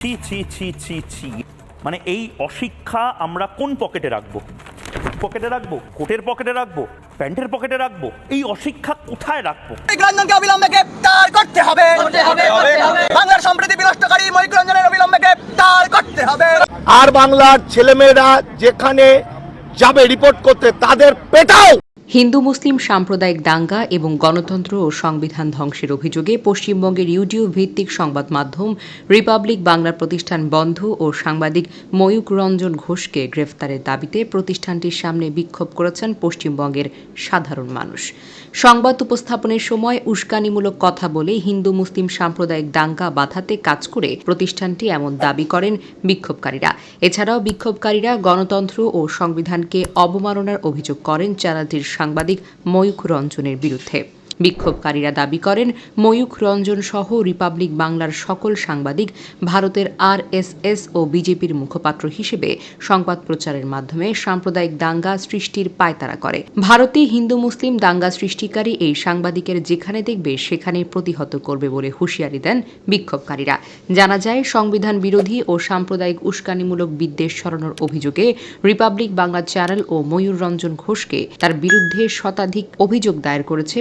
ছি ছি ছি ছি ছি। মানে এই অশিক্ষা আমরা কোন পকেটে রাখব? পকেটে রাখব? কোটের পকেটে রাখব? প্যান্টের পকেটে রাখব? এই অশিক্ষা কোথায় রাখব? মহিকরঞ্জনকে অবিলম্বে গ্রেপ্তার করতে হবে। বাংলার সম্প্রীতি বিনষ্টকারী মহিকরঞ্জনের অবিলম্বে গ্রেপ্তার করতে হবে। আর বাংলার ছেলেমেয়েরা যেখানে যাবে রিপোর্ট করতে তাদের পেটাও! হিন্দু মুসলিম সাম্প্রদায়িক দাঙ্গা এবং গণতন্ত্র ও সংবিধান ধ্বংসের অভিযোগে পশ্চিমবঙ্গের ইউডিও ভিত্তিক সংবাদ মাধ্যম রিপাবলিক বাংলার প্রতিষ্ঠান বন্ধ ও সাংবাদিক ময়ূক রঞ্জন ঘোষকে গ্রেফতারের দাবিতে প্রতিষ্ঠানটির সামনে বিক্ষোভ করেছেন পশ্চিমবঙ্গের সাধারণ মানুষ। সংবাদ উপস্থাপনের সময় উস্কানিমূলক কথা বলে হিন্দু মুসলিম সাম্প্রদায়িক দাঙ্গা বাধাতে কাজ করে প্রতিষ্ঠানটি এমন দাবি করেন বিক্ষোভকারীরা। এছাড়াও বিক্ষোভকারীরা গণতন্ত্র ও সংবিধানকে অবমাননার অভিযোগ করেন চ্যানেলটির সাংবাদিক ময়ূখ রঞ্জনের বিরুদ্ধে। বিক্ষোভকারীরা দাবি করেন, ময়ূখ রঞ্জন সহ রিপাবলিক বাংলার সকল সাংবাদিক ভারতের আরএসএস ও বিজেপির মুখপাত্র হিসেবে সংবাদ প্রচারের মাধ্যমে সাম্প্রদায়িক দাঙ্গা সৃষ্টির পায়তারা করে। ভারতে হিন্দু মুসলিম দাঙ্গা সৃষ্টিকারী এই সাংবাদিকের যেখানে দেখবে সেখানে প্রতিহত করবে বলে হুঁশিয়ারি দেন বিক্ষোভকারীরা। জানা যায়, সংবিধান বিরোধী ও সাম্প্রদায়িক উস্কানিমূলক বিদ্বেষ সরানোর অভিযোগে রিপাবলিক বাংলা চ্যানেল ও ময়ূর রঞ্জন ঘোষকে তার বিরুদ্ধে শতাধিক অভিযোগ দায়ের করেছে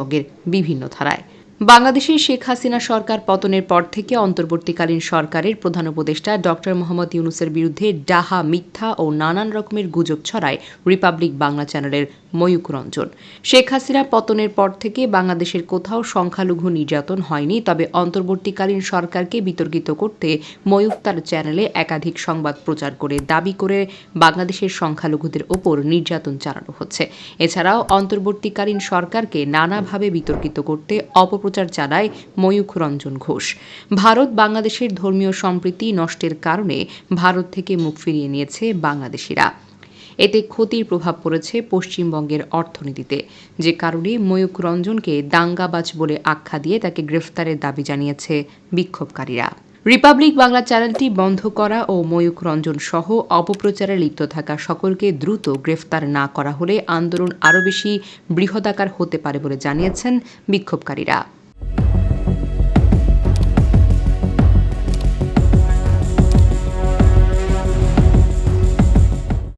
পশ্চিমবঙ্গের বিভিন্ন ধারায়। বাংলাদেশের শেখ হাসিনা সরকার পতনের পর থেকে অন্তর্বর্তীকালীন সরকারের প্রধান উপদেষ্টা ডক্টর মোহাম্মদ ইউনুসের বিরুদ্ধে ডাহা, মিথ্যা ও নানান রকমের গুজব ছড়ায় রিপাবলিক বাংলা চ্যানেলের ময়ূক রঞ্জন শেখ হাসিনা পতনের পর থেকে বাংলাদেশের কোথাও সংখ্যালঘু নির্যাতন হয়নি, তবে অন্তর্বর্তীকালীন সরকারকে বিতর্কিত করতে ময়ূক তার চ্যানেলে একাধিক সংবাদ প্রচার করে দাবি করে বাংলাদেশের সংখ্যালঘুদের ওপর নির্যাতন চালানো হচ্ছে। এছাড়াও অন্তর্বর্তীকালীন সরকারকে নানাভাবে বিতর্কিত করতে অপপ্রচার চালায় ময়ূখ রঞ্জন ঘোষ। ভারত বাংলাদেশের ধর্মীয় সম্প্রীতি নষ্টের কারণে ভারত থেকে মুখ ফিরিয়ে নিয়েছে বাংলাদেশিরা। এতে ক্ষতির প্রভাব পড়েছে পশ্চিমবঙ্গের অর্থনীতিতে, যে কারণে ময়ূক রঞ্জনকে দাঙ্গাবাজ বলে আখ্যা দিয়ে তাকে গ্রেফতারের দাবি জানিয়েছে বিক্ষোভকারীরা। রিপাবলিক বাংলা চ্যানেলটি বন্ধ করা ও ময়ূক রঞ্জন সহ অপপ্রচারে লিপ্ত থাকা সকলকে দ্রুত গ্রেফতার না করা হলে আন্দোলন আরও বেশি বৃহদাকার হতে পারে বলে জানিয়েছেন বিক্ষোভকারীরা।